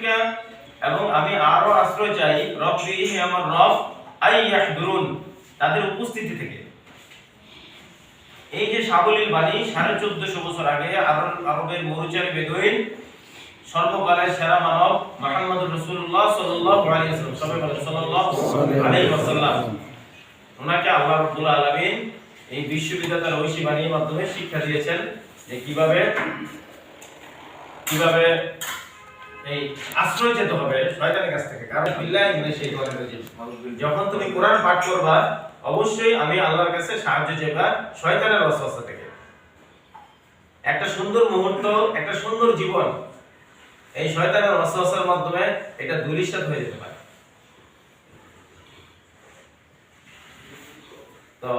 বিকা এবং আমি আরও আশ্রয় চাই রব্বি হে আমার রব আই ইয়াহদুরুন তাদের উপস্থিতি থেকে। এই যে সাবলীল বাণী, সাড়ে চোদ্দশো বছর আগে আরব আরবের মরুচারী বেদুইন, সর্বকালের সেরা মানব মোহাম্মদ রসুল্লাহ সাল্লাল্লাহু ওনাকে আল্লাহ রাব্বুল আলামিন এই বিশ্ববিদ্যালয়ের ঐশী বাণীর মাধ্যমে শিক্ষা দিয়েছেন যে কীভাবে কীভাবে এই আশ্রয় যেতে হবে শয়তানের কাছ থেকে। কারণ বিল্লাহ ইংলিশ কথা যখন তুমি কোরআন পাঠ করবা, অবশ্যই আমি আল্লাহর কাছে সাহায্য চাইবা শয়তানের ওয়াসওয়াসা থেকে। একটা সুন্দর মুহূর্ত, একটা সুন্দর জীবন, এই শয়তানের ওয়াসওয়াসার মাধ্যমে এটা দুলিশাত হয়ে যেতে পারে। তো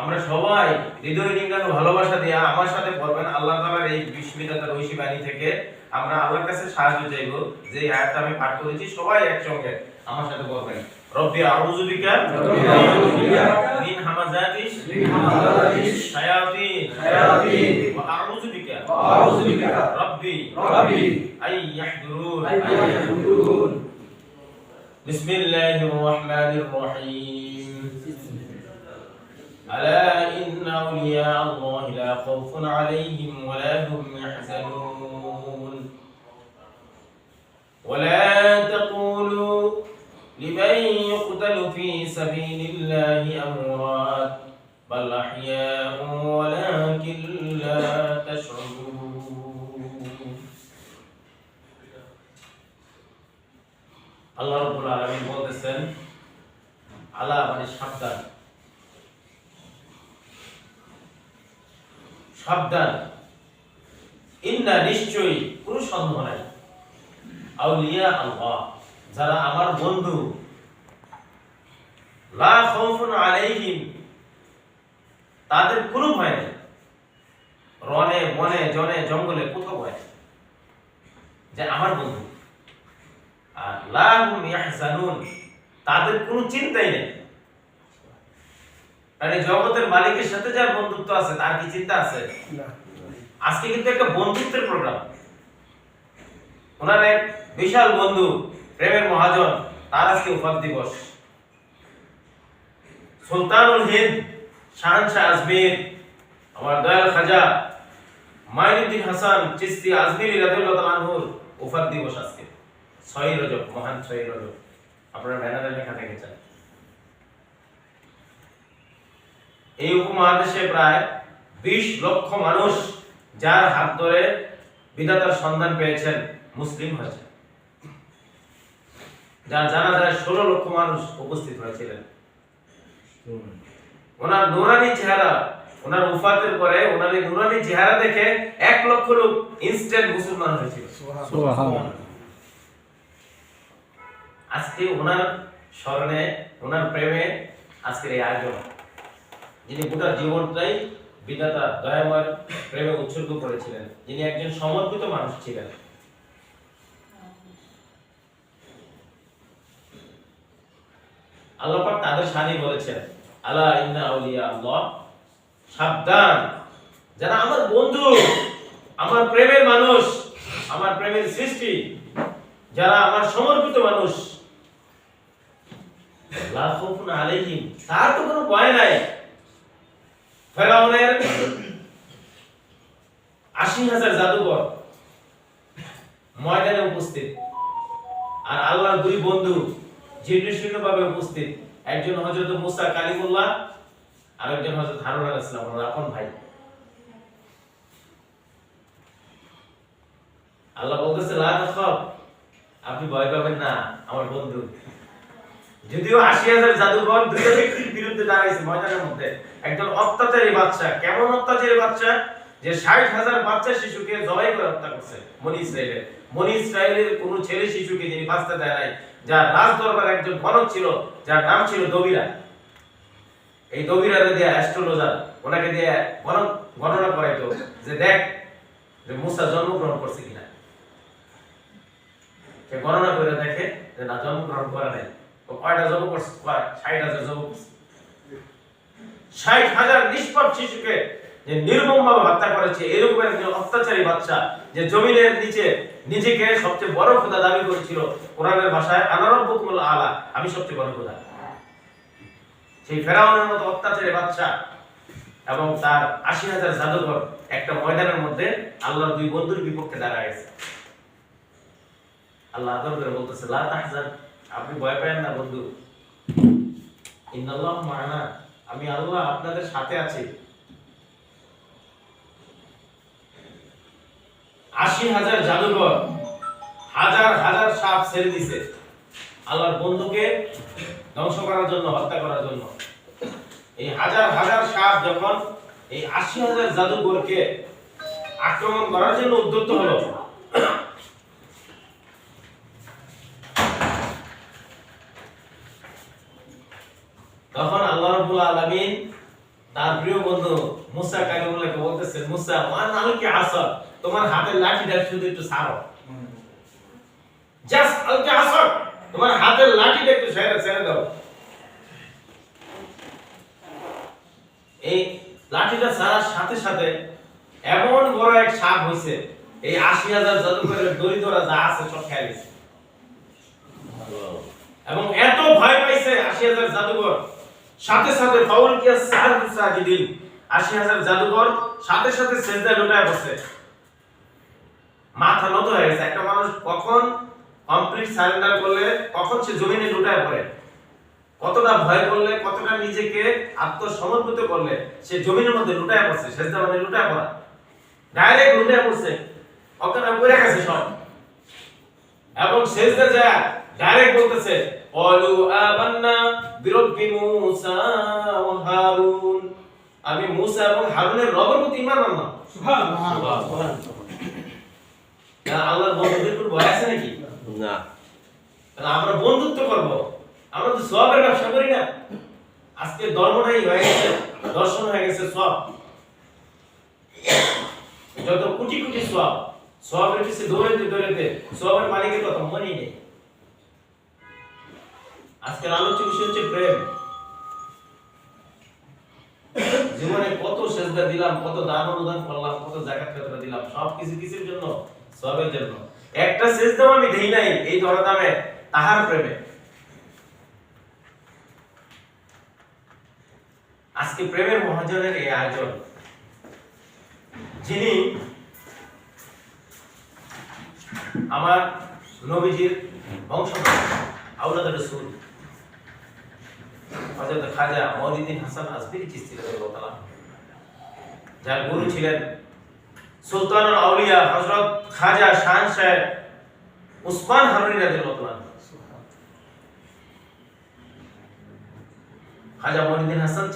আমরা সবাই হৃদয় নিংড়ানো ভালোবাসা দিয়ে আমার সাথে পড়বেন আল্লাহ তাআলার এই বিশ্ববিদ্যালয়ের ঐশী বাণী থেকে আমরা আল্লাহর কাছে সাহায্য চাইব যে এই আয়াতটা আমি পাঠ করেছি সবাই একসঙ্গে আমার সাথে পড়বেন রব্বি আউযু বিকা রব্বি আউযু বিকা মিন হামাযাতিশ মিন হামাযাতিশ শায়াতিন শায়াতিন ওয়া আউযু বিকা ওয়া আউযু বিকা রব্বি রব্বি আই ইয়াহদুরুন আন ইয়াহদুরুন বিসমিল্লাহির রহমানির রহিম ألا إن أولياء الله لا خوف عليهم ولا هم يحزنون ولا تقولوا لمن يقتل في سبيل الله أموات بل أحياء ولكن لا تشعرون আল্লাহ রাব্বুল আলামিন বলতেছেন আলা মানে সাবধান সাবধান ইন্না নিশ্চয়ই কোনো সন্দেহ নাই আউলিয়া আল্লাহ যারা আমার বন্ধু। লা খাউফুন আলাইহিম তাদের কোনো ভয় নেই। রনে বনে জনে জঙ্গলে কোথাও ভয় নেই। যে আমার বন্ধু। আর লা হুম ইয়াহজানুন তাদের কোনো চিন্তাই নেই। মানে জগতের মালিকের সাথে যার বন্ধুত্ব আছে তার কি চিন্তা আছে? আজকে কিন্তু একটা বন্ধুত্বের প্রোগ্রাম ওনার বিশাল বন্ধু, প্রেমের মহাজন, তার আজকে উপাধ দিবস। সুলতানুল হিন্দ, শাহনশাহ আজমির, আমার দয়াল খাজা, মাইনুদ্দিন হাসান, চিস্তি আজমিরি রাদিয়াল্লাহু তাআলা আনহুর দিবস আজকে। ছয় রজব, মহান ছয় রজব। আপনারা ব্যানারে লেখা দেখেছেন এই উপমহাদেশে প্রায় বিশ লক্ষ মানুষ যার হাত ধরে বিধাতার সন্ধান পেয়েছেন। মুসলিম হয়েছে যার জানা যায় ষোলো লক্ষ মানুষ উপস্থিত হয়েছিলেন। ওনার নুরানি চেহারা ওনার উফাতের পরে ওনার এই নুরানি চেহারা দেখে এক লক্ষ লোক ইনস্ট্যান্ট মুসলমান হয়েছিল। আজকে ওনার স্মরণে ওনার প্রেমে আজকের এই আয়োজন। যিনি গোটা জীবনটাই বিধাতা দয়াময় প্রেমে উৎসর্গ করেছিলেন যিনি একজন সমর্পিত মানুষ ছিলেন। আল্লাহ পাক তাদের শানি বলেছেন, আলা ইন্না আউলিয়া আল্লাহ? সাবধান। যারা আমার বন্ধু, আমার প্রেমের মানুষ, আমার প্রেমের সৃষ্টি, যারা আমার সমর্পিত মানুষ, লা খাউফুন আলাইহিম, তার তো কোনো ভয় নাই। ফেরাউনের আশি হাজার জাদুকর ময়দানে উপস্থিত। আর আল্লাহর দুই বন্ধু জীর্ণ ভাবে উপস্থিত। একজন হজরত মুসা কালিমুল্লাহ আর একজন হজরত হারুন আলাইহিস সালাম, ওনার আপন ভাই। আল্লাহ বলতেছে লা আপনি ভয় পাবেন না, আমার বন্ধু। যদিও আশি হাজার জাদুঘর ব্যক্তির বিরুদ্ধে দাঁড়াইছে ময়দানের মধ্যে। একজন অত্যাচারী বাচ্চা কেমন অত্যাচারী বাচ্চা যে ষাট হাজার বাচ্চা শিশুকে জবাই করে হত্যা করছে মনি ইসরায়েলের। মনি ইসরায়েলের কোন ছেলে শিশুকে যিনি বাঁচতে দেয় নাই যার রাজ দরবার একজন গণক ছিল, যার নাম ছিল দবিরা। এই দবিরারে দিয়ে অ্যাস্ট্রোলজার ওনাকে দিয়ে গণন করাইতো যে দেখ যে মুসা জন্মগ্রহণ করছে কিনা। সে গণনা করে দেখে যে না, জন্মগ্রহণ করে নাই। তো কয়টা জব করছে? ষাট হাজার জব করছে। ষাট হাজার নিষ্পাপ শিশুকে যে নির্মম ভাবে হত্যা করেছে, এরকম একজন অত্যাচারী বাচ্চা যে জমিনের নিচে নিজেকে সবচেয়ে বড় খোদা দাবি করেছিল কোরআনের ভাষায় আনারব্বকুল আলা আমি সবচেয়ে বড় খোদা। সেই ফেরাউনের মতো অত্যাচারী বাচ্চা এবং তার আশি হাজার জাদুঘর একটা ময়দানের মধ্যে আল্লাহর দুই বন্ধুর বিপক্ষে দাঁড়ায় আল্লাহ আদর করে বলতেছে আপনি ভয় পাবেন না বন্ধু। ইন্নাল্লাহ মা'ানা, আমি আল্লাহ আপনাদের সাথে আছি। আশি হাজার জাদুঘর, হাজার হাজার সাপ ছেড়ে দিছে। আল্লাহর বন্ধুকে ধ্বংস করার জন্য, হত্যা করার জন্য। এই হাজার হাজার সাপ যখন এই আশি হাজার জাদুঘরকে আক্রমণ করার জন্য উদ্যত হলো, তখন আল্লাহ রাব্বুল আলামিন তার প্রিয় বন্ধু মুসা কালিমুল্লাহকে বলতেছেন, মুসা, মান আলকি আসা তোমার হাতের লাঠিটা শুধু একটু ছাড়ো জাস্ট আলকি আসা তোমার হাতের লাঠিটা একটু ছেড়ে ছেড়ে দাও। এই লাঠিটা ছাড়ার সাথে সাথে এমন বড় এক সাপ হইছে এই আশি হাজার জাদুঘরের দরিদ্ররা যা আছে সব খেয়ে গেছে এবং এত ভয় পাইছে আশি হাজার জাদুঘর। সাথে সাথে ফাউল কিয়া সার সাজিদিন আশি হাজার জাদুঘর সাথে সাথে সেজদায় লুটায় বসে। মাথা নত হয়ে গেছে। একটা মানুষ কখন কমপ্লিট সারেন্ডার করলে কখন সে জমিনে লুটায় পড়ে? কতটা ভয় করলে কতটা নিজেকে আত্মসমর্পিত করলে সে জমিনের মধ্যে লুটায় পড়ছে সেজদা মানে লুটায় পড়া। ডাইরেক্ট লুটায় পড়ছে। অজ্ঞান পড়ে গেছে সব। এবং সেজদা যায় ডাইরেক্ট বলতেছে অলু আমান্না বিরব্বি মুসা ওয়া হারুন। আমি মুসা এবং হারুনের রবের প্রতি ঈমান আনলাম। কেন আল্লাহর বন্ধুদের কোনো ভয় আছে নাকি? না। আমরা বন্ধুত্ব করব। আমরা তো সবের ব্যবসা করি না। আজকে ধর্মটাই হয়ে গেছে দর্শন হয়ে গেছে সব। যত কোটি কোটি সব সবের পিছে দৌড়াইতে দৌড়াইতে সবের মালিকের কথা মনেই নেই। আজকের আলোচ্য বিষয় হচ্ছে প্রেম। জীবনে কত সেজদা দিলাম কত দান অনুদান করলাম কত জাকাত দিলাম সব কিছু কিছুর জন্য? সবের জন্য। একটা সেজদাও আমি দেই নাই এই দরদামে তাহার প্রেমে। আজকে প্রেমের মহাজনের এই আয়োজন। যিনি আমার নবীজির বংশধর আউলাদ রাসূল, হযরত খাজা মঈনুদ্দিন হাসান আজমিরি চিশতি রাদিয়াল্লাহু যার গুরু ছিলেন সুলতানুল আউলিয়া, হযরত খাজা শান সাহেব, উসমান হারুনি রাদিয়াল্লাহু খাজা মঈনুদ্দিন হাসান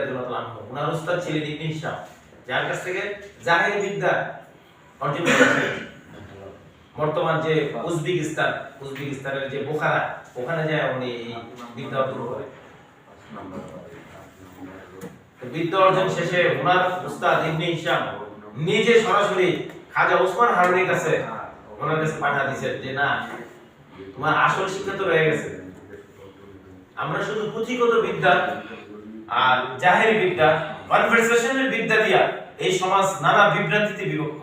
রাদিয়াল্লাহু তাআলা ওনার উস্তাদ ইবনে হিশাম, যার কাছ থেকে জাহির বিদ্যা অর্জন করেছেন। বর্তমান যে উজবেকিস্তান, উজবেকিস্তানের যে বোখারা, ওখানে যায় উনি বিদ্যা অর্জন করে বিদ্যা অর্জন শেষে ওনার উস্তাদ ইবনে হিশাম নিজে সরাসরি খাজা ওসমান হারুনির কাছে ওনার কাছে পাঠা দিয়েছেন যে, না, তোমার আসল শিক্ষা তো রয়ে গেছে। আমরা শুধু পুঁথিগত বিদ্যা আর জাহেরি বিদ্যা কনভারসেশনের বিদ্যা দিয়া এই সমাজ নানা বিভ্রান্তিতে বিভক্ত।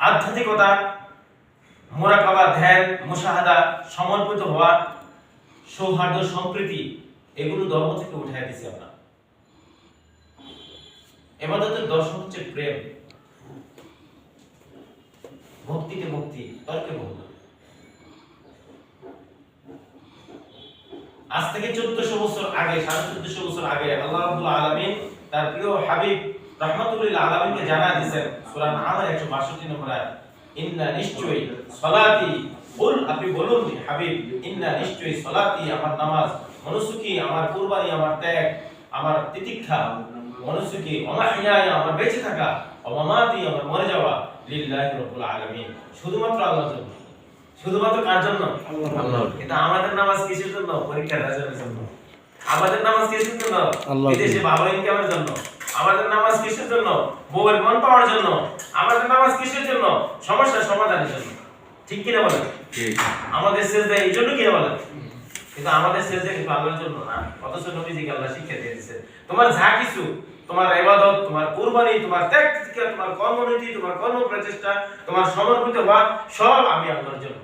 আধ্যাত্মিকতা, মোরাকাবা ধ্যান, মুশাহাদা, সমর্পিত হওয়া, সৌহার্দ্য, সম্প্রীতি, এগুলো ধর্ম থেকে উঠাই দিছি আমরা। এবাদতের দর্শন হচ্ছে প্রেম। ভক্তিতে মুক্তি তর্কে ভক্তি আজ থেকে চোদ্দশো বছর আগে, সাড়ে চোদ্দশো বছর আগে আল্লাহ রাব্বুল আলামিন তার প্রিয় হাবিব রহমাতুল্লিল আলামিনকে জানা দিয়েছেন, সূরা নামের 162 নম্বর আয়াত, ইন্না নিশ্চয়ই সলাতি বল, আপনি বলুন হাবিব, ইন্না নিশ্চয়ই সলাতি আমার নামাজ মনুসুকি আমার কুরবানি, আমার ত্যাগ, আমার তিতিক্ষা। মনুসুকি অমাহিয়ায় আমার বেঁচে থাকা অমামাতি আমার মরে যাওয়া লিল্লাহি রাব্বুল আলামিন। শুধুমাত্র আল্লাহর জন্য। শুধুমাত্র কার জন্য? আল্লাহর কিন্তু আমাদের নামাজ কিসের জন্য? পরীক্ষার রেজাল্টের জন্য। আমাদের নামাজ কিসের জন্য? বিদেশে ভালো ইনকামের জন্য। আমাদের নামাজ কিসের জন্য? বউয়ের মন পাওয়ার জন্য। আমাদের নামাজ কিসের জন্য? সমস্যার সমাধানের জন্য। ঠিক কিনা বলেন? ঠিক। আমাদের সেজদা এই জন্য কিনা বলেন? কিন্তু আমাদের সেজদা কিন্তু আল্লাহর জন্য না, অথচ নবীজিকে আল্লাহ শিক্ষা দিয়ে দিয়েছে তোমার যা কিছু, তোমার ইবাদত, তোমার কুরবানি, তোমার ত্যাগ, তোমার কর্মনীতি, তোমার কর্ম প্রচেষ্টা তোমার সমর্পিত হওয়া সব আমি আল্লাহর জন্য।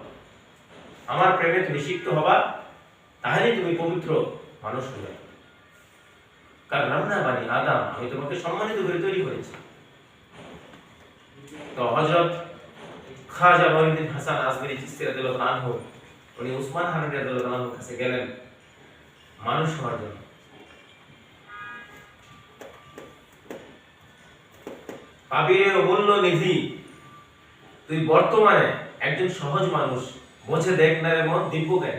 আমার প্রেমে তুমি সিক্ত হবা, তাহলেই তুমি পবিত্র মানুষ হবে কারণ রান্না বানি আদাম, আমি তোমাকে সম্মানিত করে তৈরি করেছি। তো হযরত খাজা মঈনুদ্দিন হাসান চিশতি রাদিয়াল্লাহু আনহু উনি উসমান হানি রাদিয়াল্লাহু কাছে গেলেন মানুষ হওয়ার জন্য। পাবির নিধি, তুই বর্তমানে একজন সহজ মানুষ বোঝে দেখ না রে মন দিব্য কেন